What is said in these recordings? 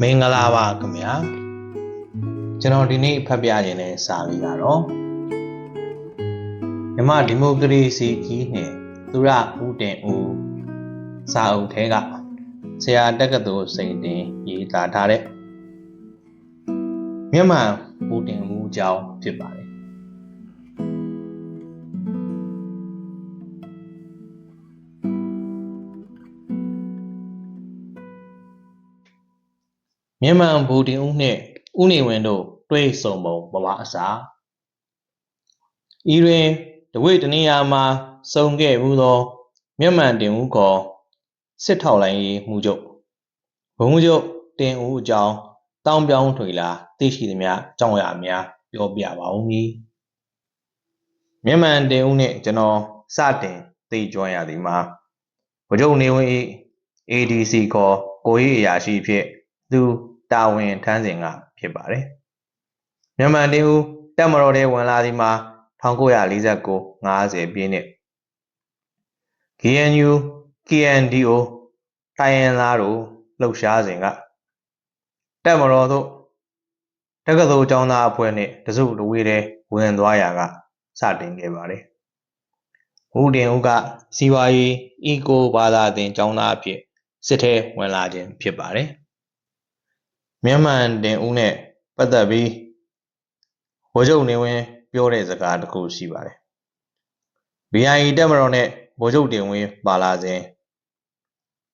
မင်္ဂလာပါခင်ဗျာကျွန်တော်ဒီနေ့ဖတ်ပြခြင်းတဲ့စာလေးကတော့မြမဒီမိုကရေစီကြီးနဲ့သူရဦးတင်ဦးစာအုပ်ထဲကဆရာတက္ကသိုလ်စိန်တင်ရေးသားထားတဲ့မြန်မာဦးတင်ဦးအကြောင်းဖြစ်ပါတယ် မြန်မာဘူတင်ဦးနှင့်ဦးနေဝင်းတို့တွေ့ဆုံပုံပပအစာဤတွင်တဝိတနေရာမှာစုံခဲ့မှုသောမြန်မာတင်ဦးကောစစ်ထောက်လိုင်းရေးမှုချုပ်ဘုံမှုချုပ်တင်ဦးအကြောင်းတောင်းပြောင်းထွေလာသိရှိသည်များအကြောင်းအရာများပြောပြပါဦးမည်မြန်မာတင်ဦးနှင့်ကျွန်တော်စတင်သိကြွရသည်မှာဘုံချုပ်နေဝင်း၏ ADC ကောကိုရေးအရာရှိဖြစ်သူ တာဝန်ထမ်းစဉ်ကဖြစ်ပါတယ်မြန်မာတင်ဦးတက်မတော်တဲ့ဝင်လာသည်မှာ1949 50ပြည့်နှစ် GNU KNDO တိုင်းရင်းသားတို့လှုပ်ရှားစဉ်ကတက်မတော်တို့တက္ကသိုလ်ကျောင်းသားအဖွဲ့နဲ့တစုတဝေးတဲ့ဝင်သွားရာကစတင်ခဲ့ပါတယ်။ဦးတင်ဦးကစီဝါရေးအီကိုဘာသာသင်ကျောင်းသားအဖြစ်စစ်ထဲဝင်လာခြင်းဖြစ်ပါတယ်။ မြန်မာတင်ဦးနဲ့ပတ်သက်ပြီးဝကြုံနေဝင်ပြောတဲ့စကားတစ်ခုရှိပါတယ်။ BIE တက်မတော်နဲ့ဗိုလ်ချုပ်တင်ဝင်းပါလာစဉ်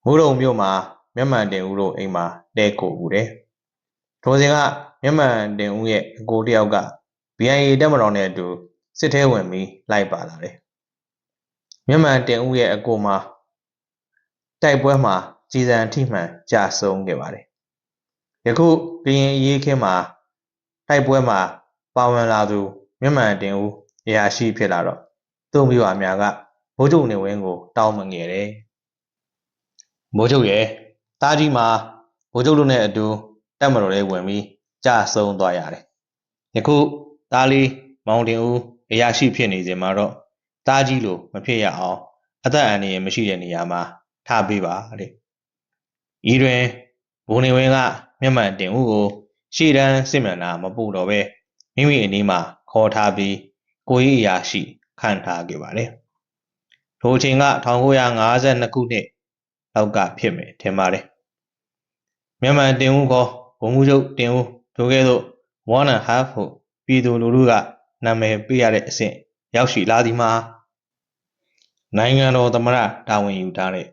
မူးတုံမြို့မှာမြန်မာတင်ဦးတို့အိမ်မှာတဲကိုဦးတယ်။ထိုစဉ်ကမြန်မာတင်ဦးရဲ့အကိုတယောက်က BIE တက်မတော်နဲ့အတူစစ်ထဲဝင်ပြီးလိုက်ပါလာတယ်။မြန်မာတင်ဦးရဲ့အကိုမှာတိုက်ပွဲမှာကြီးစံထိမှန်ကြာဆုံးခဲ့ပါတယ်။ ယခုကရင်အရေးခင်းမှာတိုက်ပွဲမှာပါဝင်လာသူမြန်မာတင်ဦးအရာရှိဖြစ်လာတော့သူ့မိဘအများကဘိုးချုပ်နေဝင်းကို တောင်းမငယ်တယ်။ဘိုးချုပ်ရဲ့တားကြီးမှာဘိုးချုပ်တို့နဲ့အတူတက်မတော်လေးဝင်ပြီးကြာဆုံးသွားရတယ်။ယခုတားလေးမောင်တင်ဦးအရာရှိဖြစ်နေစဉ်မှာတော့တားကြီးလိုမဖြစ်ရအောင်အသက်အန္တရာယ်မရှိတဲ့နေရာမှာထားပေးပါတဲ့။ဤတွင်ဘိုးနေဝင်းက မြန်မာတင်ဦးကိုရှေ့တန်းစစ်မှန်တာမပို့တော့ပဲမိမိအနည်းမှာခေါ်ထားပြီးကိုကြီးအရာရှိခန့်ထားခဲ့ပါတယ်။ထိုအချိန်က1952ခုနှစ်လောက်ကဖြစ်မယ်ထင်ပါတယ်။မြန်မာတင်ဦးကောဘုံမှုချုပ်တင်ဦးတို့ကဲ့သို့ one and half ဟုပြည်သူလူထုကနာမည်ပေးရတဲ့အဆင့်ရောက်ရှိလာသည်မှာနိုင်ငံတော်သမ္မတတာဝန်ယူထားတဲ့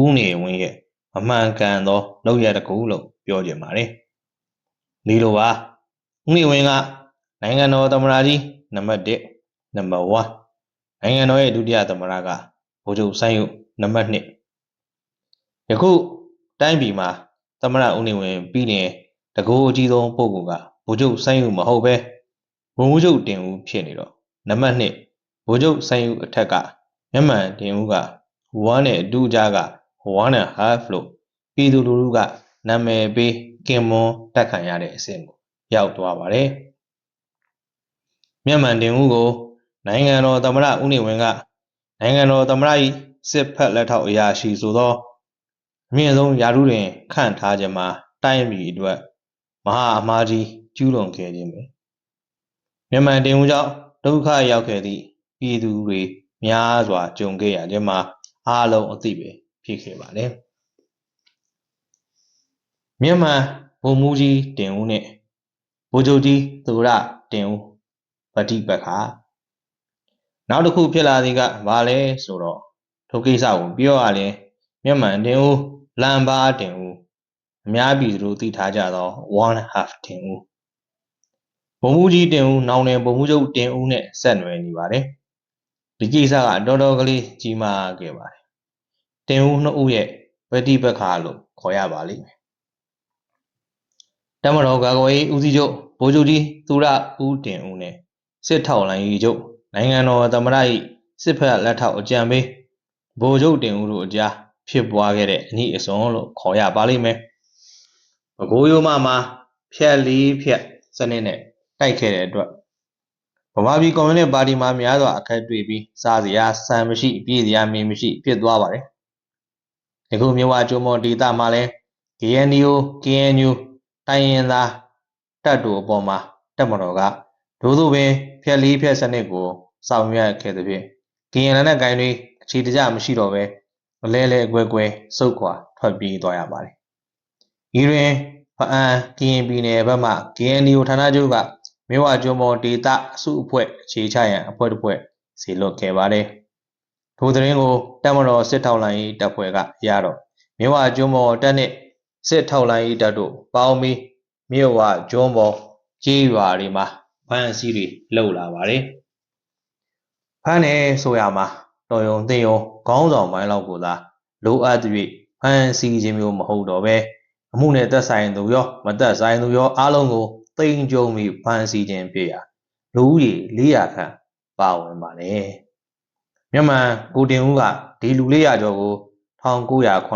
ဦးနေဝင်းရဲ့မမှန်ကန်သောလုပ်ရတစ်ခုလို့ ပြောကြပါတယ်။ဒီလိုပါဦးနေဝင်းကနိုင်ငံတော်သမ္မတကြီးနံပါတ်1နံပါတ်1နိုင်ငံတော်ရဲ့ဒုတိယသမ္မတကဗိုလ်ချုပ်ဆိုင်ယုနံပါတ်2ယခုတိုင်းပြည်မှာသမ္မတဦးနေဝင်းပြီးနေတကူအကြီးဆုံးပုဂ္ဂိုလ်ကဗိုလ်ချုပ်ဆိုင်ယုမဟုတ်ပဲဘုံမှုချုပ်တင်ဦးဖြစ်နေတော့နံပါတ်2ဗိုလ်ချုပ်ဆိုင်ယုအထက်ကမျက်မှန်တင်ဦးက1နဲ့အတူကြားက1 and half လို့ပြည်သူလူထုက နာမည်ပေးကင်မွန်တက်ခံရတဲ့အဆင့်ကိုရောက်သွားပါတယ်မျက်မှန်တင်ဦးကိုနိုင်ငံတော်သမ္မတဦးနေဝင်းကနိုင်ငံတော်သမ္မတ၏စစ်ဖက်လက်ထောက်အရာရှိဆိုသောအမြင့်ဆုံးယာရုတွင်ခန့်ထားခြင်းမှာတိုင်းပြည်အတွက်မဟာအမားကြီးကျူးလွန်ခဲ့ခြင်းပဲမြန်မာတင်ဦးကြောင့်ဒုက္ခရောက်ခဲ့သည့်ပြည်သူတွေများစွာကြုံခဲ့ရခြင်းမှာအားလုံးအသိပဲဖြစ်ခဲ့ပါတယ် မြန်မာဗိုလ်မှူးကြီးတင်ဦးနဲ့ဗိုလ်ချုပ်ကြီးသူရတင်ဦးပฏิပတ်ခါနောက်တစ်ခုဖြစ်လာသည်ကဘာလဲဆိုတော့ထိုကိစ္စကိုပြောရရင်မြန်မာတင်ဦးလမ်းပါတင်ဦးအများပြည်သူတို့သိထားကြသော one half တင်ဦးဘုံမှုကြီးတင်ဦးနောင်နယ်ဘုံမှုချုပ်တင်ဦးနဲ့ဆက်နွယ်နေပါတယ်ဒီကိစ္စကတော်တော်ကလေးကြီးမားခဲ့ပါတယ်တင်ဦးနှစ်ဦးရဲ့ပฏิပတ်ခါလို့ခေါ်ရပါလိမ့်မယ် တမတော်ကာကွယ်ရေးဦးစီးချုပ်ဗိုလ်ချုပ်ကြီးသူရဦးတင်ဦးနဲ့စစ်ထောက်လိုင်းကြီးချုပ်နိုင်ငံတော်သမ္မတ၏စစ်ဖက်လက်ထောက်အကြံပေးဗိုလ်ချုပ်တင်ဦးတို့အကြားဖြစ်ပွားခဲ့တဲ့အနည်းအစွန်းလို့ခေါ်ရပါလိမ့်မယ်။ပဲခူးရိုးမမှာဖြက်လေးဖြက်စနစ်နဲ့တိုက်ခဲ့တဲ့အတွက်ဗမာပြည်ကွန်မြူနစ်ပါတီမှာများစွာအခက်တွေ့ပြီးစားစရာဆန်မရှိပြည်စရာမီမရှိဖြစ်သွားပါတယ်။ဒီခုမြို့ဝကျိုးမော်ဒေတာမှာလည်း GNU KNU တိုင်းရင်းသားတပ်တို့အပေါ်မှာတပ်မတော်ကဒို့သို့ပင်ဖျက်လီးဖျက်စနစ်ကိုဆောင်ရွက်ခဲ့သဖြင့်ကရင်လက်နက်ကိုင်တွေအခြေတကျမရှိတော့ဘဲအလဲလဲအကွဲကွဲစုတ်ခွာထွက်ပြေးသွားရပါတယ်။ဤတွင်ဖအံကရင်ပြည်နယ်ဘက်မှ KNDO ဌာနချုပ်ကမြဝကျွန်းပေါ်ဒေသအစုအဖွဲ့အခြေချရန်အဖွဲ့တစ်ဖွဲ့စီလွတ်ခဲ့ပါတယ်။ထိုသတင်းကိုတပ်မတော်စစ်ထောက်လိုင်းရေးတပ်ဖွဲ့ကရတော့မြဝကျွန်းပေါ်တပ်နှင့် စစ်ထောက်လိုင်းရေးတပ်တို့ပေါင်းပြီးမြဝကျွန်းပေါ်ကြေးရွာတွေမှာဖမ်းဆီးတွေလှုပ်လာပါတယ်။ဖမ်းနေဆိုရမှာတော်ယုံသိယုံခေါင်းဆောင်ပိုင်းလောက်ကိုသာလိုအပ်သည့်ဖမ်းဆီးခြင်းမျိုးမဟုတ်တော့ပဲအမှုနဲ့သက်ဆိုင်သူရောမသက်ဆိုင်သူရောအားလုံးကိုတိမ်ကြုံပြီးဖမ်းဆီးခြင်းဖြစ်ရာလူဦးရေ400ခန့်ပါဝင်ပါတယ်။မြန်မာကိုတင်ဦးကဒီလူ400ကျော်ကို1985ခု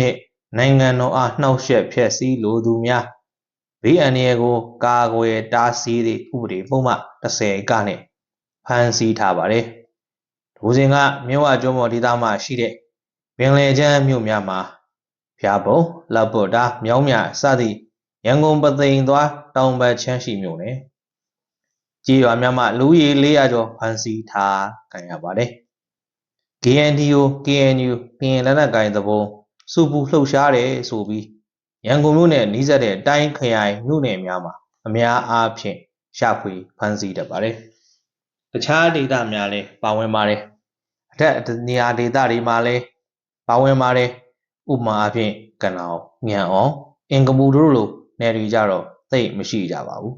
နှစ် နိုင်ငံတော်အားနှောက်ယှက်ဖျက်ဆီးလိုသူများဘေးအန္တရာယ်ကို ကာကွယ်တားဆီးသည့်ဥပဒေပုံမှ30ကနဲ့ဖမ်းဆီးထားပါတယ်။ဒိုစဉ်ကမြဝကျွန်းပေါ်ဒေသမှာရှိတဲ့ပင်လယ်ချမ်းမြို့များမှာဖျားပုံလက်ပုတ်တာမြောင်းမြစသည့်ရန်ကုန်ပသိမ်သွားတောင်ဘက်ချမ်းရှိမြို့နယ်ကြေးရွာများမှလူကြီး400ကျော်ဖမ်းဆီးထားခံရပါတယ်။ KNDO KNU ပြင်လက်နက်ကိုင်သဘော စုပူလှုပ်ရှားတယ်ဆိုပြီးရန်ကုန်မြို့နယ်နီးစပ်တဲ့တိုင်းခရိုင်မြို့နယ်များမှာအများအားဖြင့်ရှာဖွေဖမ်းဆီးတတ်ပါတယ်။တခြားဒေသများလည်းပါဝင်ပါတယ်။အထက်နေရာဒေသတွေမှာလည်းပါဝင်ပါတယ်။ဥပမာအဖြစ်ကနောင်ညံအောင်အင်ကပူတို့လိုနယ်တွေကြတော့သိပ်မရှိကြပါဘူး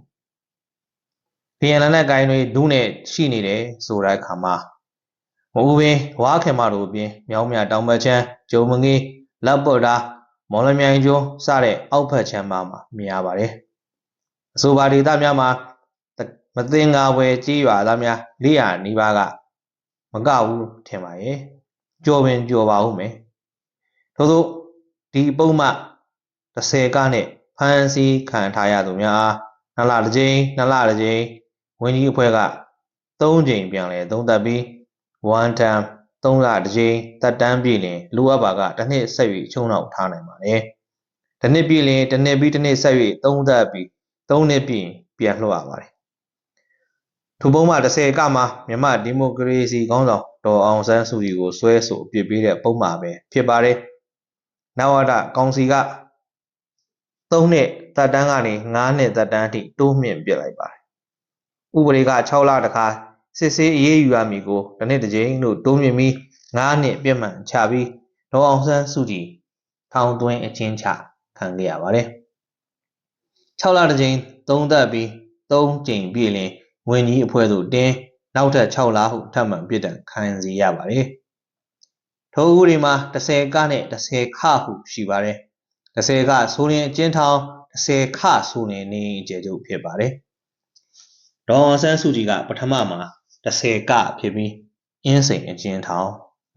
။ပြန်လည်နဲ့ဂိုင်းတွေဒုနဲ့ရှိနေတယ်ဆိုတဲ့အခါမှာမဦးပင်ဝါခင်မတို့အပြင်မြောင်းမြတောင်ဘက်ချမ်းကျုံမငေး လက်ပုတ်တာမော်လမြိုင်ကျွန်းစတဲ့အောက်ဖက်ချမ်းမှာမြင်ရပါတယ်။အဆိုပါဒေသများမှာမသိင်္ဂါဝယ်ကြီးရွာသားများ400နီးပါးကမကဘူးထင်ပါရဲ့။ကြော်ပင်ကြော်ပါဦးမယ်။ထို့သောဒီပုံမှ30ကနဲ့ဖမ်းဆီးခံထားရသူများနှစ်လတစ်ကြိမ်နှစ်လတစ်ကြိမ်ဝန်ကြီးအဖွဲ့က3ကြိမ်ပြန်လဲသုံးသပ်ပြီး one time 3လတစ်ကြိမ်တက်တန်းပြည့်လင်လိုအပ်ပါကတစ်နှစ်ဆက်၍ချုံနောက်ထားနိုင်ပါတယ်။တစ်နှစ်ပြည့်လင်တစ်နှစ်ပြီးတစ်နှစ်ဆက်၍သုံးသပ်ပြီး3နှစ်ပြည့်ပြန်လွှတ်ရပါတယ်။ထိုပုံမှ30ကမှာမြန်မာဒီမိုကရေစီခေါင်းဆောင်ဒေါ်အောင်ဆန်းစုကြည်ကိုဆွဲဆိုအပြစ်ပေးတဲ့ပုံမှပဲဖြစ်ပါတယ်။နဝဒကောင်စီက3နှစ်သက်တမ်းကနေ9နှစ်သက်တမ်းအထိတိုးမြှင့်ပြစ်လိုက်ပါတယ်။ဥပဒေက6လတခါ စစ်ဆေးအရေးယူရမည်ကိုတစ်နှစ်တစ်ကြိမ်လို့တိုးမြှင့်ပြီး9နှစ်ပြစ်မှန်ချပြီးဒေါ်အောင်ဆန်းစုကြည်ထောင်သွင်းအချင်းချခံခဲ့ရပါတယ်။6လတစ်ကြိမ်သုံးသက်ပြီး3ကြိမ်ပြည့်လင်ဝင်ကြီးအဖွဲ့သို့တင်းနောက်ထပ်6လဟုထပ်မံပြစ်ဒဏ်ခံစီရပါတယ်။ထိုဥပဒေမှာ30ကနဲ့30ခဟုရှိပါတယ်30ခဆိုရင်အကျဉ်းထောင်30ခဆိုရင်နေအကျယ်ချုပ်ဖြစ်ပါတယ်။ဒေါ်အောင်ဆန်းစုကြည်ကပထမမှာ 30ကဖြစ်ပြီးအင်းစိန်အကျဉ်းထောင်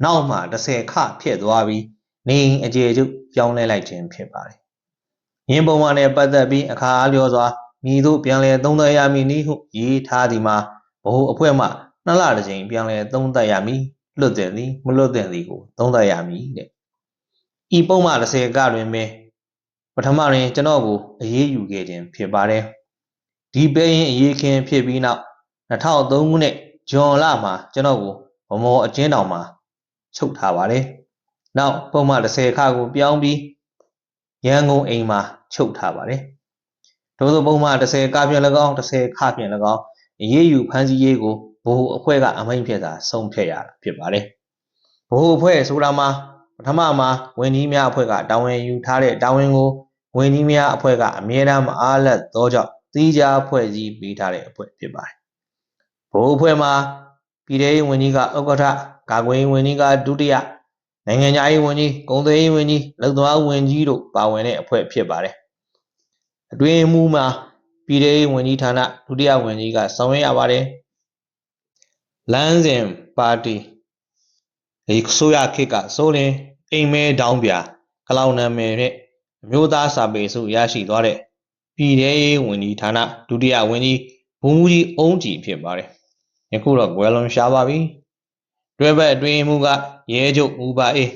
နောက်မှ30ခဖြစ်သွားပြီးနေအကျယ်ချုပ်ပြောင်းလဲလိုက်ခြင်းဖြစ်ပါတယ်။ရင်းပုံမှန်နဲ့ပတ်သက်ပြီးအခါအားလျော်စွာမိတို့ပြန်လည်သုံးသပ်ရမည်နည်းဟုရေးထားသည်မှာဘ ਹੁ အဖွဲ့မှနှစ်လတစ်ကြိမ်ပြန်လည်သုံးသပ်ရမည်လွတ်တဲ့သည်မလွတ်တဲ့သည်ကိုသုံးသပ်ရမည်တဲ့။ဤပုံမှ30ကတွင်ပင်ပထမတွင်ကျွန်တော်ကိုအရေးယူခဲ့ခြင်းဖြစ်ပါတယ်။ဒီပဲရင်အရေးခင်းဖြစ်ပြီးနောက်2003ခုနှစ် ဇွန်လမှာကျွန်တော်ကိုဗမော်အကျဉ်းတောင်မှာချုပ်ထားပါတယ်။နောက်ပုံမှန်30ခါကိုပြောင်းပြီးရန်ကုန်အိမ်မှာချုပ်ထားပါတယ်။ထို့သောပုံမှန်30ခါပြန်၎င်း30ခါပြန်၎င်းအရေးယူဖမ်းဆီးရေးကိုဘ ਹੁ အဖွဲ့ကအမိန့်ဖြတ်တာဆုံးဖြတ်ရတာဖြစ်ပါတယ်။ဘ ਹੁ အဖွဲ့ဆိုတာမှာပထမမှာဝန်ကြီးများအဖွဲ့ကတာဝန်ယူထားတဲ့တာဝန်ကိုဝန်ကြီးများအဖွဲ့ကအမြဲတမ်းမအားလပ်သောကြောင့်သီးခြားဖွဲ့စည်းပေးထားတဲ့အဖွဲ့ဖြစ်ပါတယ်။ ဘိုးအဖွဲ့မှာပြည်ထောင်စုဝန်ကြီးကဥက္ကဋ္ဌကာကွယ်ရေးဝန်ကြီးကဒုတိယနိုင်ငံခြားရေးဝန်ကြီးကုန်သွယ်ရေးဝန်ကြီးလုံသွားဝန်ကြီးတို့ပါဝင်တဲ့အဖွဲ့ဖြစ်ပါတယ်။အတွင်းမှုမှာပြည်ထောင်စုဝန်ကြီးဌာနဒုတိယဝန်ကြီးကဆောင်ရွက်ရပါတယ်။လမ်းစဉ်ပါတီဒီဆိုရခေတ်ကစိုးလင်အိမ်မဲတောင်းပြကလောင်နာမည်နဲ့အမျိုးသားစာပေစုရရှိသွားတဲ့ပြည်ထရေးဝန်ကြီးဌာနဒုတိယဝန်ကြီးဘုံမူကြီးအုံးကြည်ဖြစ်ပါတယ်။ ယခုတော့ကွယ်လွန်ရှားပါပြီ။တွဲဘက်အတွင်းမှုကရဲချုပ်ဦးပါအေး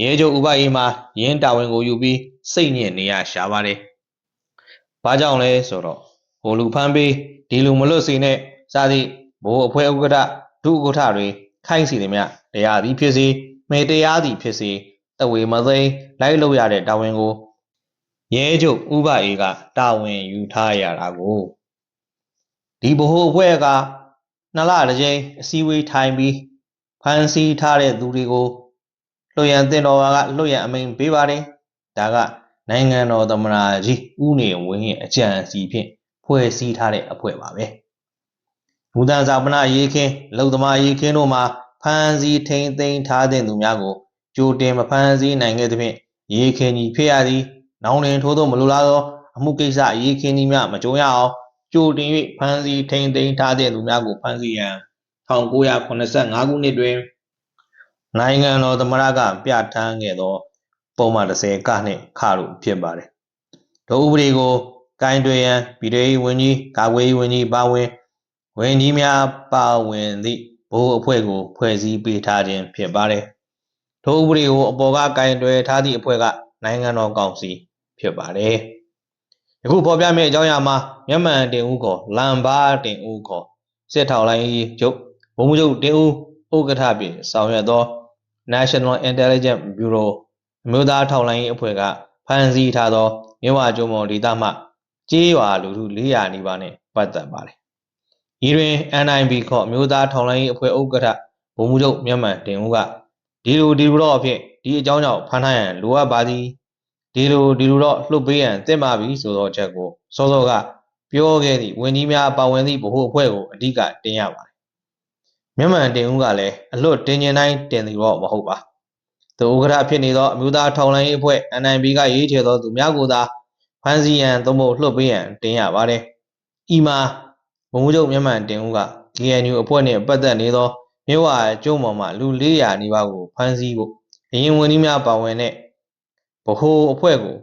ရဲချုပ်ဦးပါအေးမှာရင်းတာဝန်ကိုယူပြီးစိတ်ညစ်နေရရှာပါတယ်။ဘာကြောင့်လဲဆိုတော့ဟိုလူဖမ်းပေးဒီလူမလွတ်စေနဲ့စသည်ဘိုးအဖွဲ့ဥက္ကဋ္ဌဒုဥက္ကဋ္ဌတွေခိုင်းစီသည်မြတရားသည်ဖြစ်စေမေတရားသည်ဖြစ်စေတဝေမသိမ်းလိုက်လို့ရတဲ့တာဝန်ကိုရဲချုပ်ဥပအေကတာဝန်ယူထားရတာကိုဒီဘ ਹੁ အဖွဲ့က နှစ်လတစ်ကြိမ်အစည်းအဝေးထိုင်ပြီးဖမ်းဆီးထားတဲ့သူတွေကိုလွှတ်ရန်တင်တော်ကလွှတ်ရန်အမိန့်ပေးပါတယ်ဒါကနိုင်ငံတော်သမ္မတကြီးဦးနေဝင်းရဲ့အကြံအစီဖြင့်ဖွဲ့စည်းထားတဲ့အဖွဲ့ပါပဲဘူတန်ဇာပနာရေးခင်းလုံသမားရေးခင်းတို့မှာဖမ်းဆီးထိန်သိမ်းထားတဲ့သူများကိုကြိုတင်မဖမ်းဆီးနိုင်ခဲ့သဖြင့်ရေးခင်းကြီးဖြစ်ရသည် နောင်တွင်ထိုးသောမလိုလားသောအမှုကိစ္စရေးခင်းကြီးများမကြုံရအောင် ကြိုတင်၍ဖမ်းဆီးထိန်သိမ်းထားတဲ့သူများကိုဖမ်းဆီးရန်1985ခုနှစ်တွင်နိုင်ငံတော်သမ္မတကပြဋ္ဌာန်းခဲ့သော ပုံမှန်30ကနှင့်ခလို့ဖြစ်ပါတယ်။ဒုဥပဒေကိုကင်တွင်ရန်ပြည်ထောင်စုဝန်ကြီးကာကွယ်ရေးဝန်ကြီးပါဝင်ဝန်ကြီးများပါဝင်သည့်ဘိုးအဖွဲ့ကို ဖွဲ့စည်းပေးထားခြင်းဖြစ်ပါတယ်။ဒုဥပဒေကိုအပေါ်ကကင်တွယ်ထားသည့်အဖွဲ့ကနိုင်ငံတော်ကောင်စီဖြစ်ပါတယ်။ ယခုဖော်ပြမယ့်အကြောင်းအရာမှာမျက်မှန်တင်ဦးခေါ်လမ်ဘာတင်ဦးခေါ်စစ်ထောက်လိုင်းချုပ်ဘုံချုပ်တင်ဦးဥက္ကဋ္ဌဖြင့်ဆောင်ရွက်သော National Intelligence Bureau အမျိုးသားထောက်လှမ်းရေးအဖွဲ့ကဖမ်းဆီးထားသောမြဝကျုံမော်ဒေသမှကြေးရွာလူထု400နီးပါးနှင့်ပတ်သက်ပါတယ်။ဤတွင် NIB ခေါ်အမျိုးသားထောက်လှမ်းရေးအဖွဲ့ဥက္ကဋ္ဌဗိုလ်မှူးချုပ်မြတ်မှန်တင်ဦးကဒီလိုဒီလိုတော့အဖြစ်ဒီအကြောင်းကြောင့်ဖမ်းထားရန်လိုအပ်ပါသည် ဒီလိုဒီလိုတော့လှုပ်ပေးရန်တင့်ပါပြီဆိုသောချက်ကိုစောစောကပြောခဲ့သည့်ဝန်ကြီးများပါဝင်သည့်ဗဟိုအဖွဲ့ကိုအဓိကတင်ရပါတယ်။မြတ်မှန်တင်ဦးကလည်းအလွတ်တင်ကျင်တိုင်းတင်သည်တော့မဟုတ်ပါ။သူဥက္ကဋ္ဌဖြစ်နေသောအမျိုးသားထောက်လှမ်းရေးအဖွဲ့ NIB ကရေးချယ်သောသူများကိုသာဖမ်းဆီးရန်သို့မဟုတ်လှုပ်ပေးရန်တင်ရပါတယ်။ဤမှာဘုံမှုချုပ်မြတ်မှန်တင်ဦးက KNU အဖွဲ့နှင့်ပတ်သက်နေသောမြဝကျုံပေါ်မှလူ400နီးပါးကိုဖမ်းဆီးဖို့အရင်ဝန်ကြီးများပါဝင်တဲ့ ဗဟိုအဖွဲ့ကို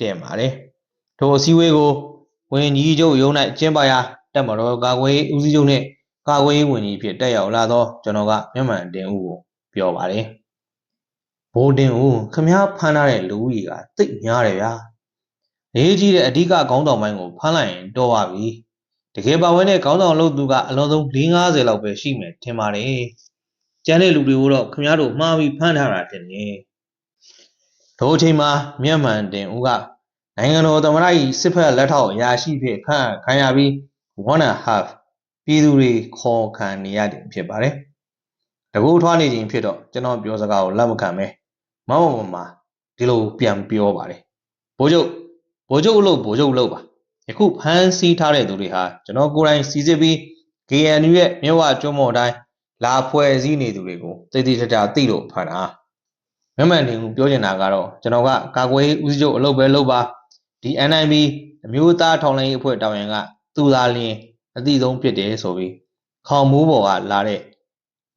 တင်ပါတယ်။ထိုအစည်းအဝေးကိုဝန်ကြီးချုပ်ရုံး၌ကျင်းပရာတက်မတော်ကာကွယ်ဦးစီးချုပ်နှင့်ကာကွယ်ရေးဝန်ကြီးဖြစ်တက်ရောက်လာသောကျွန်တော်ကမြမှန်တင်ဦးကိုပြောပါတယ်။ဘိုးတင်ဦးခမားဖမ်းထားတဲ့လူကြီးကတိတ်များတယ်ဗျာ။ရေးကြီးတဲ့အဓိကခေါင်းဆောင်ပိုင်းကိုဖမ်းလိုက်ရင်တော့ပါပြီ။တကယ်ပါဝင်တဲ့ခေါင်းဆောင်လုပ်သူကအလုံးစုံ450လောက်ပဲရှိမယ်ထင်ပါတယ်။ကျန်တဲ့လူတွေကိုတော့ခမားတို့မှားပြီးဖမ်းထားတာတင်နေ။ ထိုအချိန်မှာမြတ်မှန်တင်ဦးကနိုင်ငံတော်သမ္မတ၏စစ်ဖက်လက်ထောက်အရာရှိဖြင့်ခန့်ခံရပြီး one and half ပြည်သူတွေခေါ်ခံနေရခြင်းဖြစ်ပါတယ်။တကူထွားနေခြင်းဖြစ်တော့ကျွန်တော်ပြောစကားကိုလက်မခံပဲမမမမဒီလိုပြန်ပြောပါတယ်။ဘိုးချုပ်ဘိုးချုပ်လို့ဘိုးချုပ်လို့ပါ။ယခုဖမ်းဆီးထားတဲ့သူတွေဟာကျွန်တော်ကိုယ်တိုင်စီစစ်ပြီး KNU ရဲ့မြဝကျွန်းမော်တိုင်းလာဖွဲ့စည်းနေသူတွေကိုတိတိကျကျသိလို့ဖမ်းတာ။ မမှန်တင်ကိုပြောချင်တာကတော့ကျွန်တော်ကကာကွယ်ရေးဦးစီးချုပ်အလုပ်ပဲလုပ်ပါဒီ NIB အမျိုးသားထောင်လှမ်းရေးအဖွဲ့တာဝန်ကသူသာလျင်အတိဆုံးဖြစ်တယ်ဆိုပြီးခေါင်မိုးပေါ်ကလာတဲ့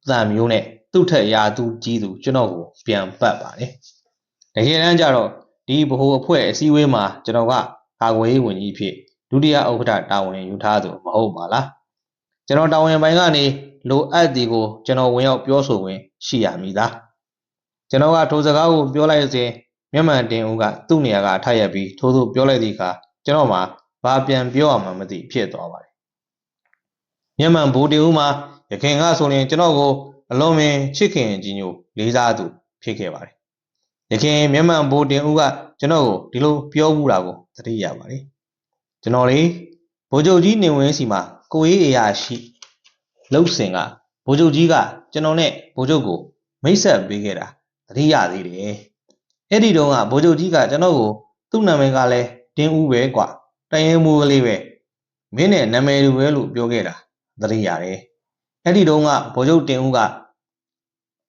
သံမျိုးနဲ့သူ့ထက်ရာသူကြီးသူကျွန်တော်ကိုပြန်ပတ်ပါတယ်။တကယ်တမ်းကျတော့ဒီဗဟိုအဖွဲ့အစည်းအဝေးမှာကျွန်တော်ကကာကွယ်ရေးဝန်ကြီးဖြစ်ဒုတိယဥက္ကဋ္ဌတာဝန်ယူထားသူမဟုတ်ပါလား။ကျွန်တော်တာဝန်ပိုင်းကနေလိုအပ်သည်ကိုကျွန်တော်ဝင်ရောက်ပြောဆိုခွင့်ရှိရမည်သား။ ကျွန်တော်ကထိုစကားကိုပြောလိုက်စဉ်မျက်မှန်တင်ဦးကသူ့နေရာကထရက်ပြီးထိုးထိုးပြောလိုက်သည့်အခါကျွန်တော်မှဘာပြန်ပြောရမှမသိဖြစ်သွားပါတယ်မျက်မှန်ဘူတင်ဦးမှာရခင်ကဆိုရင်ကျွန်တော်ကိုအလုံးမင်းချစ်ခင်ကြီးညိုလေးစားသူဖြစ်ခဲ့ပါတယ်ရခင်မျက်မှန်ဘူတင်ဦးကကျွန်တော်ကိုဒီလိုပြောမှုတာကိုသတိရပါတယ်ကျွန်တော်လေဗိုလ်ချုပ်ကြီးနေဝင်းစီမှာကိုရေးအရာရှိလှုပ်စင်ကဗိုလ်ချုပ်ကြီးကကျွန်တော်နဲ့ဗိုလ်ချုပ်ကိုမိတ်ဆက်ပေးခဲ့တာသ တိရသေးတယ်အဲ့ဒီတုန်းကဗိုလ်ချုပ်ကြီးကကျွန်တော်ကိုသူ့နာမည်ကလည်းတင်းဦးပဲကွာတရင်မူကလေးပဲမင်းနဲ့နာမည်တူပဲလို့ပြောခဲ့တာသတိရတယ်အဲ့ဒီတုန်းကဗိုလ်ချုပ်တင်ဦးက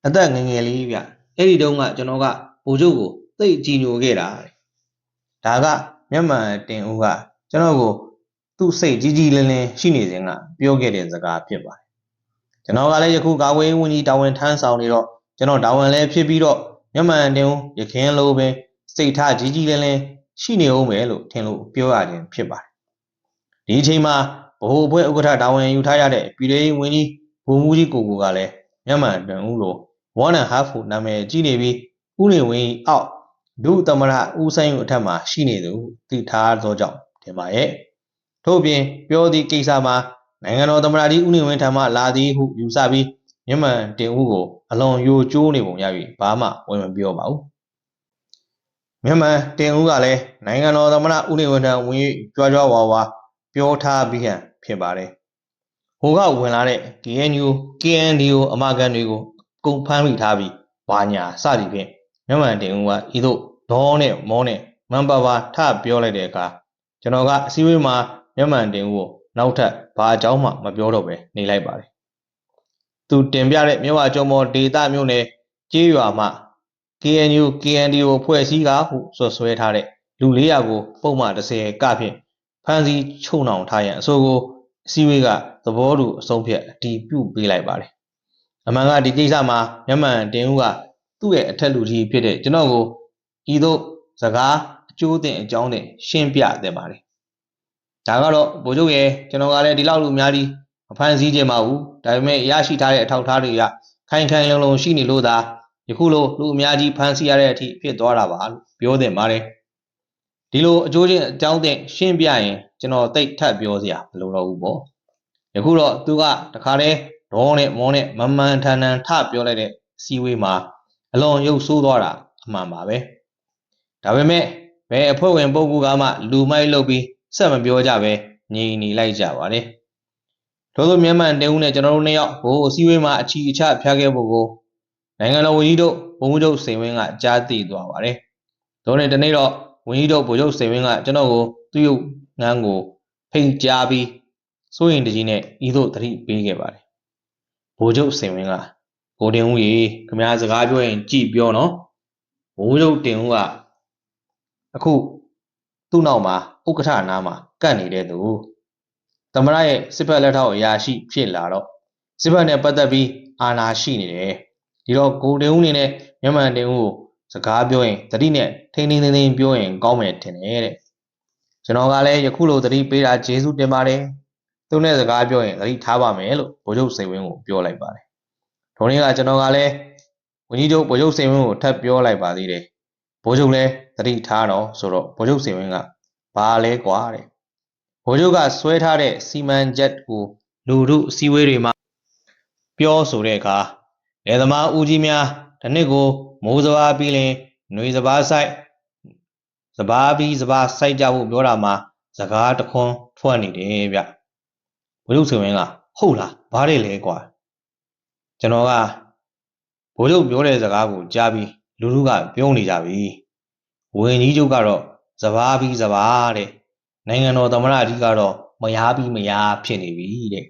အသက်ငယ်ငယ်လေးဗျအဲ့ဒီတုန်းကကျွန်တော်ကဗိုလ်ချုပ်ကိုသိတ်ကြည်ညိုခဲ့တာဒါကမျက်မှန်တင်ဦးကကျွန်တော်ကိုသူ့စိတ်ကြီးကြီးလင်းလင်းရှိနေစဉ်ကပြောခဲ့တဲ့စကားဖြစ်ပါတယ်ကျွန်တော်ကလည်းယခုကာဝေးဝန်ကြီးတာဝန်ထမ်းဆောင်နေတော့ ကျွန်တော်တာဝန်လည်းဖြစ်ပြီးတော့မျက်မှန်တင်ရခင်လိုပင်စိတ်ထားကြီးကြီးလင်းလင်းရှိနေအောင်ပဲလို့ထင်လို့ပြောရခြင်းဖြစ်ပါတယ်။ဒီအချိန်မှာဗဟိုဘွဲဥက္ကဋ္ဌတာဝန်ယူထားရတဲ့ပြည်ထောင်ဝင်းကြီးဘုံမူကြီးကိုကိုကလည်းမျက်မှန်တင်ဦးလို one and half နာမည်ကြီးနေပြီးဥနေဝင်းအောက်ဒုသမရဦးဆိုင်ဦးအထက်မှာရှိနေသူသိထားသောကြောင့်ထင်ပါရဲ့ထို့ပြင်ပြောသည့်ကိစ္စမှာနိုင်ငံတော်သမ္မတကြီးဦးနေဝင်းထံမှလာသည်ဟုယူဆပြီး မြန်မာတင်ဦးကိုအလွန်ယိုကျိုးနေပုံရ၍ဘာမှဝင်မပြောပါဘူးမြန်မာတင်ဦးကလည်းနိုင်ငံတော်သမ္မတဦးနေဝင်းထံဝင်၍ကြွားကြွားဝါဝါပြောထားပြီးဟန်ဖြစ်ပါတယ်ဟိုကဝင်လာတဲ့ KNU KNDO အမကန်တွေကိုကုန်ဖမ်းမိထားပြီးဘာညာစသည်ဖြင့်မြန်မာတင်ဦးကဤသို့ဒေါနဲ့မောနဲ့မန်ပါပါထပြောလိုက်တဲ့အခါကျွန်တော်ကအစည်းအဝေးမှာမြန်မာတင်ဦးကိုနောက်ထပ်ဘာအကြောင်းမှမပြောတော့ပဲနေလိုက်ပါတယ် သူတင်ပြတဲ့မြဝကျော်မော်ဒေတာမြို့နယ်ကြေးရွာမှ KNU KNDO ဖွဲ့စည်းကဟုဆွဆွဲထားတဲ့လူ400ကိုပုံမှန်30ကဖြင့်ဖမ်းဆီးချုပ်နှောင်ထားရန်အဆိုကိုအစည်းအဝေးကသဘောတူအဆုံးဖြတ်အတည်ပြုပေးလိုက်ပါတယ်။အမှန်ကဒီကိစ္စမှာမြန်မာတင်ဦးကသူ့ရဲ့အထက်လူကြီးဖြစ်တဲ့ကျွန်တော်ကိုဤသို့စကားအကျိုးတင်အကြောင်းတင်ရှင်းပြတဲ့ပါတယ်။ဒါကတော့ဗိုလ်ချုပ်ရဲ့ကျွန်တော်ကလည်းဒီလောက်လူအများကြီးမ ဖမ်းဆီးခြင်းပါဘူး။ဒါပေမဲ့ရရှိထားတဲ့အထောက်အထားတွေကခိုင်ခိုင်လုံလုံရှိနေလို့သာယခုလိုလူအများကြီးဖမ်းဆီးရတဲ့အထိဖြစ်သွားတာပါလို့ပြောတင်ပါတယ်။ဒီလိုအကျိုးချင်းအကြောင်းတင်ရှင်းပြရင်ကျွန်တော်တိတ်ထပ်ပြောစရာမလိုတော့ဘူးပေါ့။ယခုတော့သူကတခါတည်းဒေါနဲ့မောနဲ့မမှန်ထန်ထန်ထပြောလိုက်တဲ့အစည်းအဝေးမှာအလွန်ရုပ်ဆိုးသွားတာအမှန်ပါပဲ။ဒါပေမဲ့ဘယ်အဖွဲ့ဝင်ပုဂ္ဂိုလ်ကမှလူမိုက်လုပ်ပြီးစက်မပြောကြပဲငြိမ်နေလိုက်ကြပါတယ်။ ထို့သောမြန်မာတင်ဦးနဲ့ကျွန်တော်တို့နှစ်ယောက်ဟိုအစည်းအဝေးမှာအချီအချဖျားခဲ့ဖို့ကိုနိုင်ငံတော်ဝန်ကြီးတို့ဘုံကြီးတို့စိန်ဝင်းကကြားသိသွားပါတယ်။တို့နဲ့တနေ့တော့ဝန်ကြီးတို့ဗိုလ်ချုပ်စိန်ဝင်းကကျွန်တော်ကိုသူ့ရုပ်ငန်းကိုဖိတ်ကြားပြီးစိုးရင်တကြီးနဲ့ဤသို့သတိပေးခဲ့ပါတယ်။ဗိုလ်ချုပ်စိန်ဝင်းကကိုတင်ဦးရေခမားစကားပြောရင်ကြည်ပြောနော်။ဗိုလ်ချုပ်တင်ဦးကအခုသူ့နောက်မှာဥက္ကဋ္ဌနားမှာကန့်နေတဲ့သူ သမရရဲ့စစ်ဘက်လက်ထောက်အရာရှိဖြစ်လာတော့စစ်ဘက်နဲ့ပတ်သက်ပြီးအာဏာရှိနေတယ်ဒီတော့ကိုတင်ဦးနေနဲ့မြန်မာတင်ဦးကိုစကားပြောရင်တတိနဲ့ထိန်းထိန်းသိမ်းသိမ်းပြောရင်ကောင်းမယ်ထင်တယ်တဲ့ကျွန်တော်ကလည်းယခုလိုတတိပေးတာကျေးဇူးတင်ပါတယ်သူနဲ့စကားပြောရင်တတိထားပါမယ်လို့ဗိုလ်ချုပ်စိန်ဝင်းကိုပြောလိုက်ပါတယ်ထုံးလေးကကျွန်တော်ကလည်းဝန်ကြီးချုပ်ဗိုလ်ချုပ်စိန်ဝင်းကိုထပ်ပြောလိုက်ပါသေးတယ်ဗိုလ်ချုပ်လည်းတတိထားတော့ဆိုတော့ဗိုလ်ချုပ်စိန်ဝင်းကဘာလဲကွာတဲ့ ဗိုလ်ချုပ်ကဆွဲထားတဲ့စီမံချက်ကိုလူထုအစည်းအဝေးတွေမှာပြောဆိုတဲ့အခါလယ်သမားဦးကြီးများတစ်နှစ်ကိုမိုးစဘာပြီးလင်ຫນွေစဘာဆိုင်စဘာပြီးစဘာစိုက်ကြဖို့ပြောတာမှာစကားတခွန်းထွက်နေတယ်ဗျဘုရုပ်စင်ဝင်းကဟုတ်လားဘားတယ်လဲကွာကျွန်တော်ကဘိုးချုပ်ပြောတဲ့စကားကိုကြားပြီးလူလူကပြုံးနေကြပြီဝင်းကြီးချုပ်ကတော့စဘာပြီးစဘာတဲ့ နိုင်ငံတော်သမ္မတကြီးကတော့မယားပြီးမယားဖြစ်နေပြီတဲ့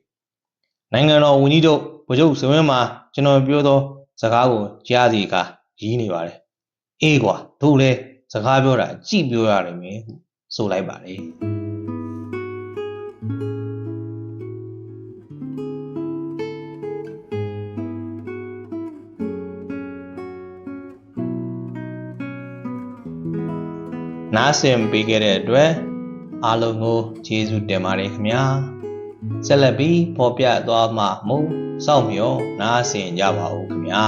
နိုင်ငံတော်ဝန်ကြီးချုပ်ဗိုလ်ချုပ်စင်ဝင်းမှာကျွန်တော်ပြောသောစကားကိုကြားစီကရီးနေပါတယ်အေးကွာတို့လည်းစကားပြောတာကြည့်ပြောရတယ်မယ်ဟုဆိုလိုက်ပါတယ်နားဆင်ပေးခဲ့တဲ့အတွက် အားလုံးကိုကျေးဇူးတင်ပါတယ်ခင်ဗျာဆက်လက်ပြီးပေါ်ပြသွားမှာမို့စောင့်မျှော်နားဆင်ကြပါဦးခင်ဗျာ